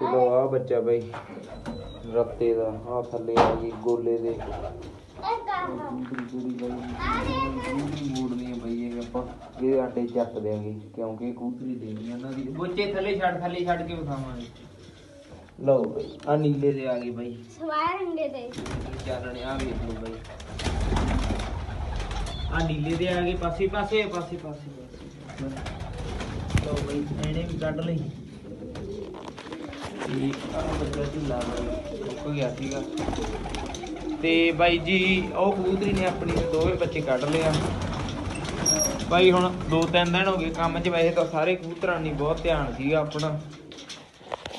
ਤੇ ਲੋ ਆ ਬੱਚਾ ਬਾਈ ਰੱਤੇ ਦਾ ਆ ਥੱਲੇ ਆ ਗਈ ਗੋਲੇ ਦੇ। ਮੋੜਨੀ ਬਾਈ ਇਹ ਆਪਾਂ ਇਹ ਆਟੇ ਚੱਕ ਦੇਾਂਗੇ ਕਿਉਂਕਿ ਕੂਤਰੀ ਦੇਣੀ ਆ ਇਹਨਾਂ ਦੀ। ਬੱਚੇ ਥੱਲੇ ਛੱਡ ਥੱਲੇ ਛੱਡ ਕੇ ਵਿਖਾਵਾਂਗੇ। ਲਓ ਬਾਈ ਆ ਨੀਲੇ ਦੇ ਆ ਗਏ ਬਾਈ। ਸਵਾਰ ਰੰਗੇ ਦੇ ਚਾਨਣੇ ਆ ਵੇਖ ਲਓ ਬਾਈ। ਆ ਨੀਲੇ ਦੇ ਆ ਗਏ ਪਾਸੇ ਪਾਸੇ ਪਾਸੇ ਪਾਸੇ ਲਓ ਬਾਈ ਇਹਨੇ ਵੀ ਕੱਢ ਲਈ। ਤੇ ਆ ਬੱਚਾ ਝੂਲਾ ਰੁਕ ਗਿਆ ਸੀਗਾ ਤੇ ਬਾਈ ਜੀ, ਉਹ ਕਬੂਤਰੀ ਨੇ ਆਪਣੀ ਦੋਵੇਂ ਬੱਚੇ ਕੱਢ ਲਿਆ ਬਾਈ ਹੁਣ ਦੋ ਤਿੰਨ ਦਿਨ ਹੋ ਗਏ ਕੰਮ 'ਚ, ਵੈਸੇ ਤਾਂ ਸਾਰੇ ਕਬੂਤਰਾਂ ਨਹੀਂ ਬਹੁਤ ਧਿਆਨ ਸੀਗਾ ਆਪਣਾ।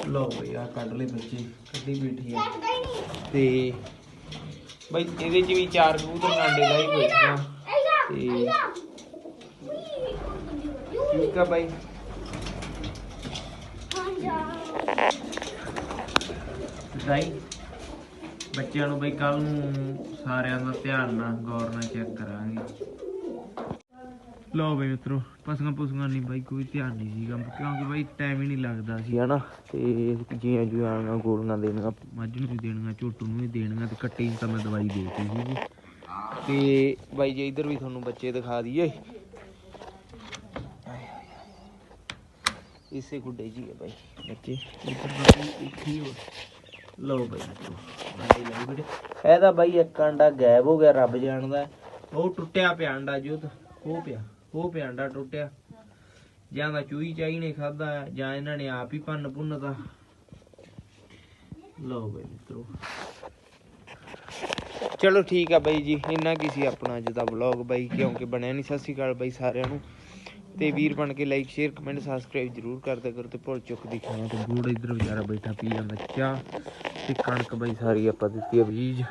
ਲਓ ਬਈ ਆ ਕੱਢ ਲਏ ਬੱਚੇ, ਕੱਢੀ ਬੈਠੀ ਆ। ਤੇ ਬਈ, ਇਹਦੇ 'ਚ ਵੀ ਚਾਰ ਕਬੂਤਰ ਆਂਡੇ ਦਾ ਹੀ ਕੋਈ ਤੇ ਠੀਕ ਆ ਬਾਈ। ਦਾਈ ਬੱਚਿਆਂ ਨੂੰ ਬਈ ਕੱਲ ਨੂੰ ਸਾਰਿਆਂ ਦਾ ਧਿਆਨ ਨਾਲ ਗੌਰ ਨਾਲ ਚੈੱਕ ਕਰਾਂਗੇ। ਲਓ ਬਈ ਮਿੱਤਰੋ ਪਸੰਗਾ ਪੁਸੰਗਾ ਨਹੀਂ ਬਾਈ ਕੋਈ ਧਿਆਨ ਨਹੀਂ ਸੀਗਾ ਕਿਉਂਕਿ ਬਾਈ ਟਾਈਮ ਹੀ ਨਹੀਂ ਲੱਗਦਾ ਸੀ। ਹਨਾ ਤੇ ਜੀਆਂ ਜੁਆਂਗਾ ਗੋਲੀਆਂ ਦੇਣੀਆਂ। ਮੱਝ ਨੂੰ ਵੀ ਦੇਣੀਆਂ ਝੋਟੂ ਨੂੰ ਵੀ ਦੇਣੀਆਂ ਤੇ ਕੱਟੀ ਨੂੰ ਤਾਂ ਮੈਂ ਦਵਾਈ ਦੇਤੀ ਸੀਗੀ। ਤੇ ਬਾਈ ਜੀ ਇੱਧਰ ਵੀ ਤੁਹਾਨੂੰ ਬੱਚੇ ਦਿਖਾ ਦਈਏ। ਇਸੇ ਗੁੱਡੇ ਜੀ ਹੈ ਬਾਈ ਬੱਚੇ। ਇੱਧਰ ਬਾਕੀ ਇੱਥੇ ਹੀ ਹੋ ਲਓ ਬਾਈ। ਮਿੱਤਰੋ, ਆਂਡੇ ਲੱਗ ਇਹਦਾ ਬਾਈ ਇੱਕ ਆਂਡਾ ਗਾਇਬ ਹੋ ਗਿਆ ਰੱਬ ਜਾਣਦਾ। ਉਹ ਟੁੱਟਿਆ ਪਿਆ ਆਂਡਾ ਜੋਤ ਉਹ ਪਿਆ ਉਹ ਪਿਆ ਆਂਡਾ ਟੁੱਟਿਆ। ਜਾਂ ਤਾਂ ਚੂਈ ਚਾਈ ਨੇ ਖਾਦਾ ਜਾਂ ਇਹਨਾਂ ਨੇ ਆਪ ਹੀ ਭੰਨ ਭੁੰਨਦਾ ਲਓ ਬਾਈ ਮਿੱਤਰੋ। ਚਲੋ ਠੀਕ ਆ ਬਾਈ ਜੀ ਇੰਨਾ ਕੀ ਸੀ ਆਪਣਾ ਅੱਜ ਦਾ ਵਲੌਗ ਬਾਈ ਕਿਉਂਕਿ ਬਣਿਆ ਨਹੀਂ ਸਤਿ ਸ਼੍ਰੀ ਅਕਾਲ ਬਾਈ ਸਾਰਿਆਂ ਨੂੰ। ਤੇ ਵੀਰ ਬਣ ਕੇ ਲਾਈਕ ਸ਼ੇਅਰ ਕਮੈਂਟ ਸਬਸਕ੍ਰਾਈਬ ਜਰੂਰ ਕਰਦਾ ਕਰੋ ਤੇ ਭੁੱਲ ਚੁੱਕ ਦੀ ਖਾਣਾ ਤੇ ਗੂੜ ਇੱਧਰ ਵਿਚਾਰਾ ਬੈਠਾ ਪੀ ਜਾਂਦਾ, ਚਾਹ ਤੇ ਕਣਕ ਬਾਈ ਸਾਰੀ ਆਪਾਂ ਦਿੱਤੀ ਆ ਬੀਜ।